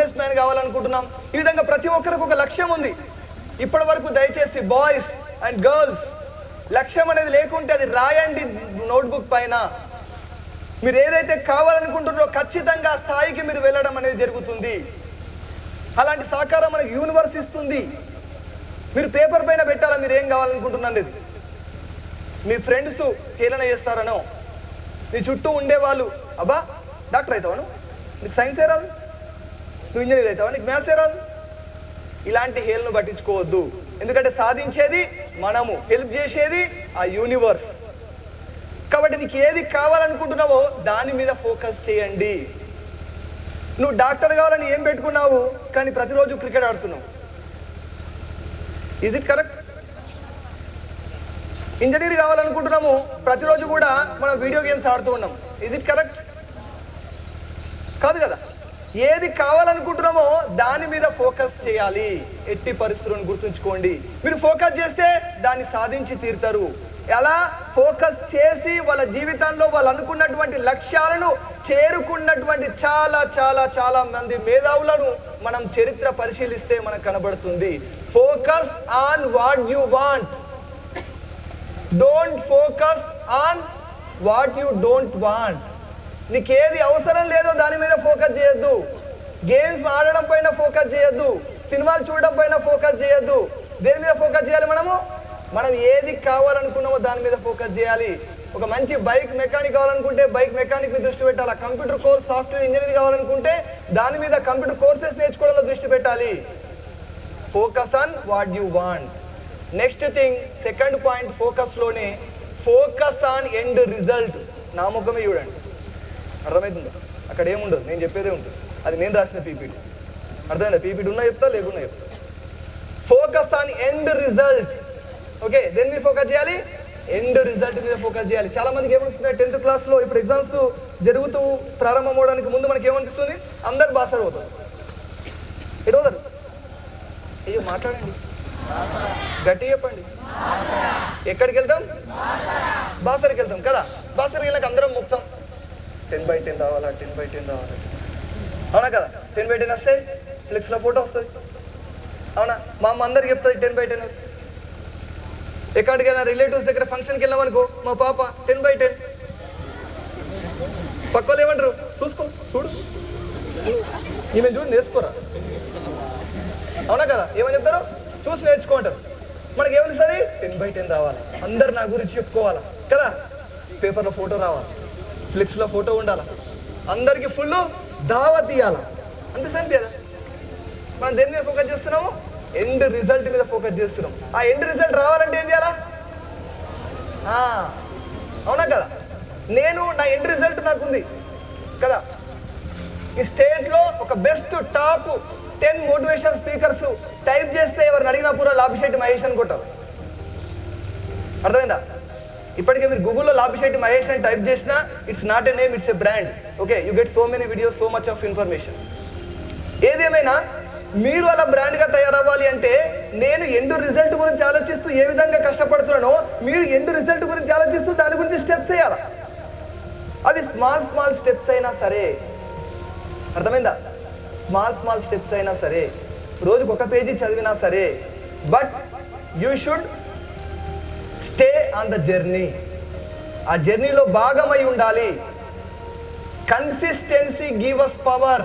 Business man కావాలనుకుంటున్నాం. ఈ విధంగా ప్రతి ఒక్కరికి ఒక లక్ష్యం ఉంది. ఇప్పటి వరకు దయచేసి బాయ్స్ అండ్ గర్ల్స్ లక్ష్యం అనేది లేకుంటే అది రాయండి నోట్బుక్ పైన. మీరు ఏదైతే కావాలనుకుంటున్నారో ఖచ్చితంగా ఆ స్థాయికి మీరు వెళ్ళడం అనేది జరుగుతుంది. అలాంటి సహకారం మనకి యూనివర్స్ ఇస్తుంది. మీరు పేపర్ పైన పెట్టాలా? మీరు ఏం కావాలనుకుంటున్నారు ఇది మీ ఫ్రెండ్స్ హేళన చేస్తారనో. మీ చుట్టూ ఉండేవాళ్ళు. అబ్బా డాక్టర్ అవుతావా నువ్వు? నీకు సైన్సే రాదు? నువ్వు ఇంజనీర్ అవుతావా? నీకు మ్యాథ్సే రాదు. ఇలాంటి హేల్ను పట్టించుకోవద్దు. ఎందుకంటే సాధించేది మనము హెల్ప్ చేసేది ఆ యూనివర్స్ కాబట్టి నీకు ఏది కావాలనుకుంటున్నావో దాని మీద ఫోకస్ చేయండి. నువ్వు డాక్టర్ కావాలని ఏం పెట్టుకున్నావు? కానీ ప్రతిరోజు క్రికెట్ ఆడుతున్నావు. ఈజ్ ఇట్ కరెక్ట్ ఇంజనీర్ కావాలనుకుంటున్నాము ప్రతిరోజు కూడా మనం వీడియో గేమ్స్ ఆడుతూ ఉన్నాం. ఇజ్ ఇట్ కరెక్ట్ కాదు కదా. ఏది కావాలనుకుంటున్నామో దాని మీద ఫోకస్ చేయాలి. ఎట్టి పరిస్థితులను గుర్తుంచుకోండి. మీరు ఫోకస్ చేస్తే దాన్ని సాధించి తీరుతారు. ఎలా? ఫోకస్ చేసి వాళ్ళ జీవితంలో వాళ్ళు అనుకున్నటువంటి లక్ష్యాలను చేరుకున్నటువంటి చాలా చాలా చాలా మంది మేధావులను మనం చరిత్ర పరిశీలిస్తే మనకు కనబడుతుంది. Focus on what you want don't focus on what you don't want నీకేది అవసరం లేదో దాని మీద ఫోకస్ చేయొద్దు. గేమ్స్ ఆడడం పైన ఫోకస్ చేయొద్దు. సినిమాలు చూడడం పైన ఫోకస్ చేయొద్దు. దేని మీద ఫోకస్ చేయాలి మనము? మనం ఏది కావాలనుకున్నామో దాని మీద ఫోకస్ చేయాలి. ఒక మంచి బైక్ మెకానిక్ కావాలనుకుంటే బైక్ మెకానిక్ మీద దృష్టి పెట్టాలి. కంప్యూటర్ కోర్స్ సాఫ్ట్వేర్ ఇంజనీర్ కావాలనుకుంటే దాని మీద కంప్యూటర్ కోర్సెస్ నేర్చుకోవడంలో దృష్టి పెట్టాలి. Focus on what you want next thing second point ఫోకస్లోనే focus on end result నా ముఖమే చూడండి. అర్థమవుతుందా అక్కడ ఏముండదు? నేను చెప్పేదే ఉంటుంది. అది నేను రాసిన పీపీటీ అర్థమైందా? పీపీటీ ఉన్నా చెప్తా లేకున్నా చెప్తా. Focus on end result okay దేని మీద ఫోకస్ చేయాలి. ఎండ్ రిజల్ట్ మీద ఫోకస్ చేయాలి. చాలా మందికి ఏమనిపిస్తుంది? టెన్త్ క్లాస్లో ఇప్పుడు ఎగ్జామ్స్ జరుగుతూ ప్రారంభం అవడానికి ముందు మనకి ఏమనిపిస్తుంది? అందరు బాసర్ అవుతారు. ఎటు పోతారు? అయ్యో మాట్లాడండి. గట్టి చెప్పండి. ఎక్కడికి వెళ్తాం? బాసరికి వెళ్తాం కదా? బాసరికి వెళ్ళాక అందరం ముక్తాం. టెన్ బై టెన్ రావాలా టెన్ బై టెన్ రావాలా. అవునా కదా? టెన్ బై టెన్ వస్తే ఫ్లెక్స్లో ఫోటో వస్తుంది. అవునా? మా అమ్మ అందరికి చెప్తుంది టెన్ బై టెన్ వస్తుంది ఎక్కడికైనా రిలేటివ్స్ దగ్గర ఫంక్షన్కి వెళ్ళామనుకో మా పాప టెన్ బై టెన్ పక్కలు ఏమంటారు? చూసుకో చూడు. ఈమె చూడు నేర్చుకోరా. అవునా కదా? ఏమని చెప్తారు? చూసి నేర్చుకుంటారు మనకి ఏమనిస్తుంది టెన్ బై టెన్ రావాలి. అందరు నా గురించి చెప్పుకోవాలా. కదా? పేపర్లో ఫోటో రావాలి. ఫ్లిక్స్లో ఫోటో ఉండాలా? అందరికి ఫుల్ దావా తీయాలా? అనిపిస్తుంది కదా? మనం దేని మీద ఫోకస్ చేస్తున్నాము? ఎండ్ రిజల్ట్ మీద ఫోకస్ చేస్తున్నాం. ఆ ఎండ్ రిజల్ట్ రావాలంటే ఏం చేయాలా? అవునా కదా? నేను నా ఎండ్ రిజల్ట్ నాకుంది. కదా? ఈ స్టేట్లో ఒక best top ten motivation speakers type చేస్తే ఎవరిని అడిగినా పూరా లాభిశెట్టి మహేష్ అనుకుంటారు అర్థమైందా? ఇప్పటికే మీరు గూగుల్లో లాభిశెట్టి మహేష్ అని టైప్ చేసినా it's not a name it's a brand okay you get so many videos so much of information ఏదేమైనా మీరు అలా బ్రాండ్గా తయారవ్వాలి అంటే నేను ఎండు రిజల్ట్ గురించి ఆలోచిస్తూ ఏ విధంగా కష్టపడుతున్నానో మీరు ఎండు రిజల్ట్ గురించి ఆలోచిస్తూ దాని గురించి స్టెప్స్ వేయాలి అవి స్మాల్ స్మాల్ స్టెప్స్ అయినా సరే. అర్థమైందా? స్మాల్ స్మాల్ స్టెప్స్ అయినా సరే. రోజుకు ఒక పేజీ చదివినా సరే. But you should stay on the journey ఆ జర్నీలో భాగమై ఉండాలి. కన్సిస్టెన్సీ గివ్ అస్ పవర్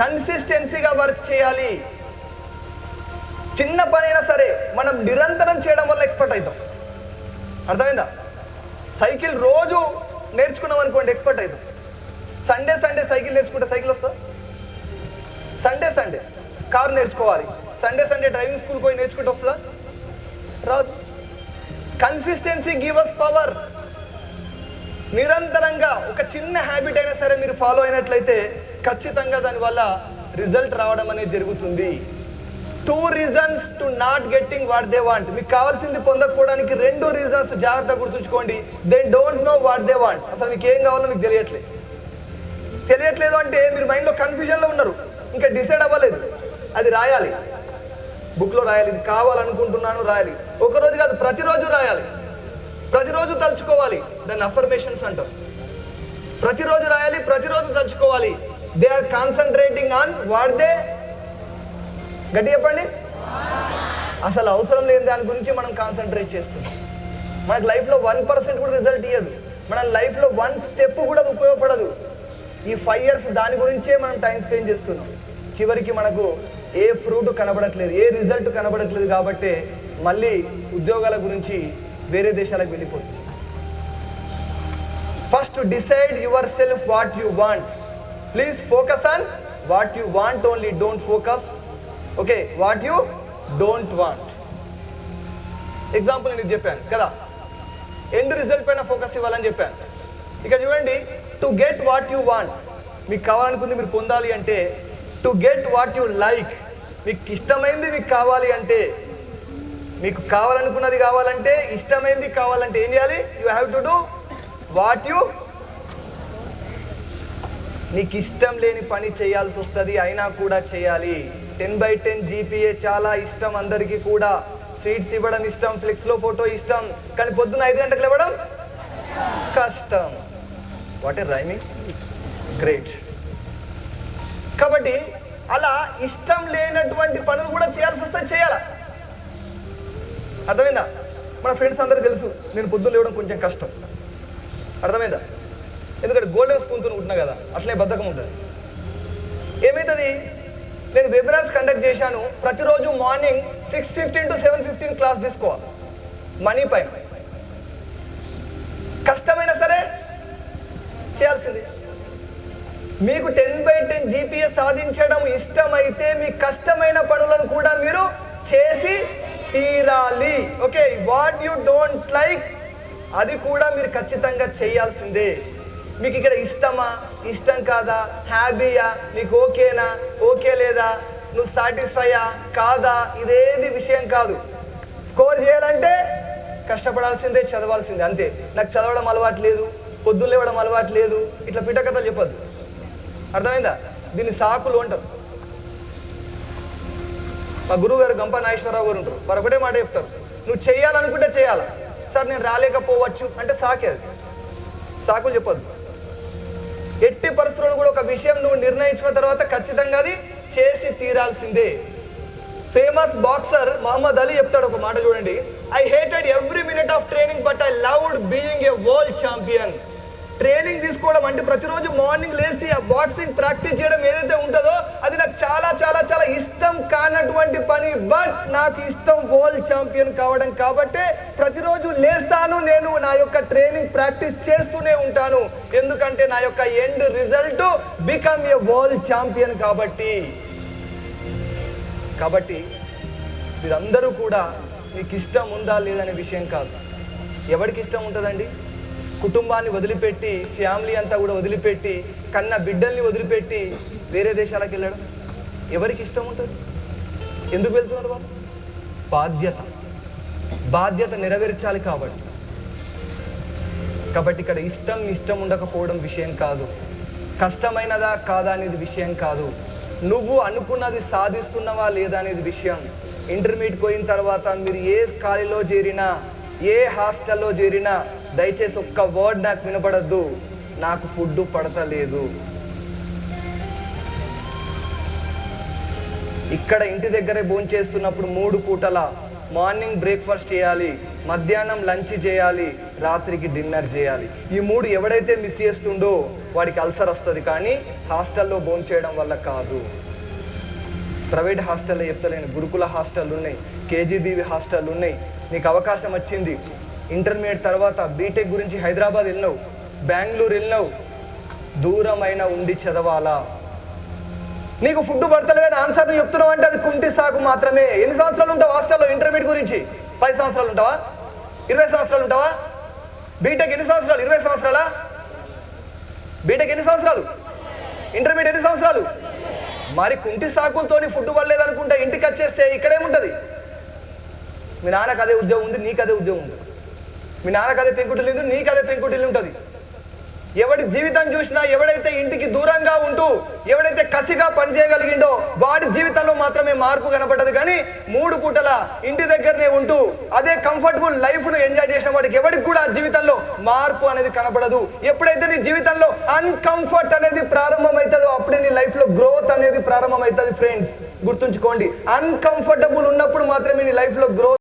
కన్సిస్టెన్సీగా వర్క్ చేయాలి. చిన్న పనైనా సరే మనం నిరంతరం చేయడం వల్ల ఎక్స్పర్ట్ అవుతాం. అర్థమైందా? సైకిల్ రోజు నేర్చుకున్నాం అనుకోండి ఎక్స్పర్ట్ అవుతాం. సండే సండే సైకిల్ నేర్చుకుంటే సైకిల్ వస్తా? సండే సండే కారు నేర్చుకోవాలి. సండే సండే డ్రైవింగ్ స్కూల్ పోయి నేర్చుకుంటే వస్తుందా? రాదు. కన్సిస్టెన్సీ గివ్ అస్ పవర్ నిరంతరంగా ఒక చిన్న హ్యాబిట్ అయినా సరే మీరు ఫాలో అయినట్లయితే ఖచ్చితంగా దానివల్ల రిజల్ట్ రావడం అనేది జరుగుతుంది. Two reasons to not getting what they want మీకు కావాల్సింది పొందకపోవడానికి రెండు రీజన్స్ జాగ్రత్తగా గుర్తుంచుకోండి. They don't know what they want అసలు మీకు ఏం కావాలో మీకు తెలియట్లేదు తెలియట్లేదు అంటే మీరు మైండ్లో కన్ఫ్యూజన్లో ఉన్నారు. ఇంకా డిసైడ్ అవ్వలేదు. అది రాయాలి. బుక్లో రాయాలి ఇది కావాలనుకుంటున్నాను రాయాలి. ఒకరోజు కాదు ప్రతిరోజు రాయాలి. ప్రతిరోజు తలుచుకోవాలి. దాన్ని అఫర్మేషన్స్ అంటారు. ప్రతిరోజు రాయాలి ప్రతిరోజు తలుచుకోవాలి. They are concentrating on what they గట్టి చెప్పండి. అసలు అవసరం లేని దాని గురించి మనం కాన్సన్ట్రేట్ చేస్తున్నాం. మనకు లైఫ్లో వన్ పర్సెంట్ కూడా రిజల్ట్ ఇవ్వదు మన లైఫ్లో వన్ స్టెప్ కూడా అది ఉపయోగపడదు. ఈ ఫైవ్ ఇయర్స్ దాని గురించే మనం టైం స్పెండ్ చేస్తున్నాం. చివరికి మనకు ఏ ఫ్రూట్ కనబడట్లేదు ఏ రిజల్ట్ కనబడట్లేదు కాబట్టి మళ్ళీ ఉద్యోగాల గురించి వేరే దేశాలకు వెళ్ళిపోతుంది. First decide yourself what you want please focus on what you want only don't focus okay what you don't want example నేను చెప్పాను కదా. ఎండ్ రిజల్ట్ పైన ఫోకస్ ఇవ్వాలని చెప్పాను. ఇక్కడ చూడండి to get what you want మీకు కావాలనుకుంది మీరు పొందాలి అంటే to get what you like మీకు ఇష్టమైంది మీకు కావాలి అంటే మీకు కావాలనుకున్నది కావాలంటే ఇష్టమైంది కావాలంటే ఏం చేయాలి? You have to do what you నీకు ఇష్టం లేని పని చేయాల్సి వస్తుంది అయినా కూడా చేయాలి. టెన్ బై టెన్ జీపీఏ చాలా ఇష్టం అందరికీ కూడా. స్వీట్స్ ఇవ్వడం ఇష్టం ఫ్లెక్స్లో ఫోటో ఇష్టం. కానీ పొద్దున్న ఐదు గంటలకు ఇవ్వడం కష్టం. వాట్ ఏ రైమింగ్ గ్రేట్ కాబట్టి అలా ఇష్టం లేనటువంటి పనులు కూడా చేయాల్సి వస్తే చేయాలా. అర్థమైందా? మన ఫ్రెండ్స్ అందరూ తెలుసు నేను పొద్దున్న లేవడం కొంచెం కష్టం. అర్థమైందా? ఎందుకంటే గోల్డెన్ స్పూన్తో ఉంటున్నా కదా అట్లే బద్ధకం ఉంటుంది. ఏమవుతుంది నేను వెబినార్స్ కండక్ట్ చేశాను ప్రతిరోజు morning six fifteen to seven fifteen class తీసుకోవాలి. మనీ పైన. కష్టమైనా సరే చేయాల్సింది. మీకు టెన్ బై టెన్ జీపీఎస్ సాధించడం ఇష్టమైతే మీ కష్టమైన పనులను కూడా మీరు చేసి తీరాలి. Okay what you don't like అది కూడా మీరు ఖచ్చితంగా చేయాల్సిందే. మీకు ఇక్కడ ఇష్టమా? ఇష్టం కాదా? హ్యాపీయా నీకు ఓకేనా? ఓకే లేదా? నువ్వు సాటిస్ఫైయా కాదా? ఇదేది విషయం కాదు. స్కోర్ చేయాలంటే కష్టపడాల్సిందే చదవాల్సిందే అంతే. నాకు చదవడం అలవాటు లేదు పొద్దున్న లేవడం అలవాటు లేదు ఇట్లా పిటకథలు చెప్పద్దు. అర్థమైందా? దీన్ని సాకులు అంటారు. మా గురువు గారు గంప నాగేశ్వరరావు గారు ఉంటారు. వారు ఒకటే మాట చెప్తారు. నువ్వు చేయాలనుకుంటే చేయాలా సార్ నేను రాలేకపోవచ్చు. అంటే సాకే అది. సాకులు చెప్పొద్దు. ఎట్టి పరిస్థితుల్లో కూడా ఒక విషయం నువ్వు నిర్ణయించిన తర్వాత ఖచ్చితంగా అది చేసి తీరాల్సిందే. ఫేమస్ బాక్సర్ మహమ్మద్ అలీ చెప్తాడు ఒక మాట చూడండి. I hated every minute of training but I loved being a world champion training తీసుకోవడం అంటే ప్రతిరోజు మార్నింగ్ లేచి ఆ బాక్సింగ్ ప్రాక్టీస్ చేయడం ఏదైతే ఉంటుందో అది నాకు చాలా చాలా చాలా ఇష్టం కానటువంటి పని. బట్ నాకు ఇష్టం వరల్డ్ ఛాంపియన్ కావడం కాబట్టి ప్రతిరోజు లేస్తాను నేను నా యొక్క ట్రైనింగ్ ప్రాక్టీస్ చేస్తూనే ఉంటాను. ఎందుకంటే నా యొక్క end result become a world champion కాబట్టి. కాబట్టి మీరందరూ కూడా మీకు ఇష్టం ఉందా లేదనే విషయం కాదు. ఎవరికి ఇష్టం ఉంటుందండి? కుటుంబాన్ని వదిలిపెట్టి ఫ్యామిలీ అంతా కూడా వదిలిపెట్టి కన్న బిడ్డల్ని వదిలిపెట్టి వేరే దేశాలకు వెళ్ళడం ఎవరికి ఇష్టం ఉంటుంది? ఎందుకు వెళ్తున్నారు వాళ్ళు బాధ్యత. బాధ్యత నెరవేర్చాలి కాబట్టి. కాబట్టి ఇక్కడ ఇష్టం ఇష్టం ఉండకపోవడం విషయం కాదు. కష్టమైనదా కాదా అనేది విషయం కాదు. నువ్వు అనుకున్నది సాధిస్తున్నావా లేదా అనేది విషయం. ఇంటర్మీడియట్ పోయిన తర్వాత మీరు ఏ కాలేజీలో చేరినా ఏ హాస్టల్లో చేరినా దయచేసి ఒక్క వర్డ్ నాకు వినపడద్దు. నాకు ఫుడ్ పడతలేదు. ఇక్కడ ఇంటి దగ్గరే భోంచేస్తున్నప్పుడు మూడు పూటల మార్నింగ్ బ్రేక్ఫాస్ట్ చేయాలి మధ్యాహ్నం లంచ్ చేయాలి రాత్రికి డిన్నర్ చేయాలి. ఈ మూడు ఎవడైతే మిస్ చేస్తుండో వాడికి అల్సర్ వస్తుంది కానీ హాస్టల్లో భోంచేయడం వల్ల కాదు. ప్రైవేట్ హాస్టల్లో చెప్తలేను గురుకుల హాస్టల్ ఉన్నాయి కేజీబీవి హాస్టల్ ఉన్నాయి. నీకు అవకాశం వచ్చింది ఇంటర్మీడియట్ తర్వాత బీటెక్ గురించి హైదరాబాద్ వెళ్ళినావు. బెంగళూరు వెళ్ళినావు. దూరమైన ఉండి చదవాలా? నీకు ఫుడ్ పడతలేదని ఆన్సర్ నువ్వు చెప్తున్నావు అంటే అది కుంటి సాకు మాత్రమే. ఎన్ని సంవత్సరాలు ఉంటావు హాస్టల్లో ఇంటర్మీడియట్ గురించి? పది సంవత్సరాలు ఉంటావా? ఇరవై సంవత్సరాలు ఉంటావా? బీటెక్ ఎన్ని సంవత్సరాలు? ఇరవై సంవత్సరాలా? బీటెక్ ఎన్ని సంవత్సరాలు? ఇంటర్మీడియట్ ఎన్ని సంవత్సరాలు? మరి కుంటి సాకులతోని ఫుడ్ పడలేదనుకుంటే ఇంటికి వచ్చేస్తే ఇక్కడేముంటుంది? మీ నాన్నకు అదే ఉద్యోగం ఉంది నీకు అదే ఉద్యోగం ఉంది. మీ నాన్నకు అదే పెంకుటిల్లు లేదు నీకు అదే పెంకుటిల్లు ఉంటుంది. ఎవడి జీవితం చూసినా ఎవడైతే ఇంటికి దూరంగా ఉంటూ ఎవడైతే కసిగా పనిచేయగలిగిండో వాడి జీవితంలో మాత్రమే మార్పు కనపడదు. కానీ మూడు పూటల ఇంటి దగ్గరనే ఉంటూ అదే కంఫర్టబుల్ లైఫ్ను ఎంజాయ్ చేసిన వాడికి ఎవరికి కూడా ఆ జీవితంలో మార్పు అనేది కనపడదు. ఎప్పుడైతే నీ జీవితంలో అన్కంఫర్ట్ అనేది ప్రారంభమవుతుందో అప్పుడే నీ లైఫ్లో గ్రోత్ అనేది ప్రారంభమవుతుంది ఫ్రెండ్స్ గుర్తుంచుకోండి. అన్కంఫర్టబుల్ ఉన్నప్పుడు మాత్రమే నీ లైఫ్లో గ్రోత్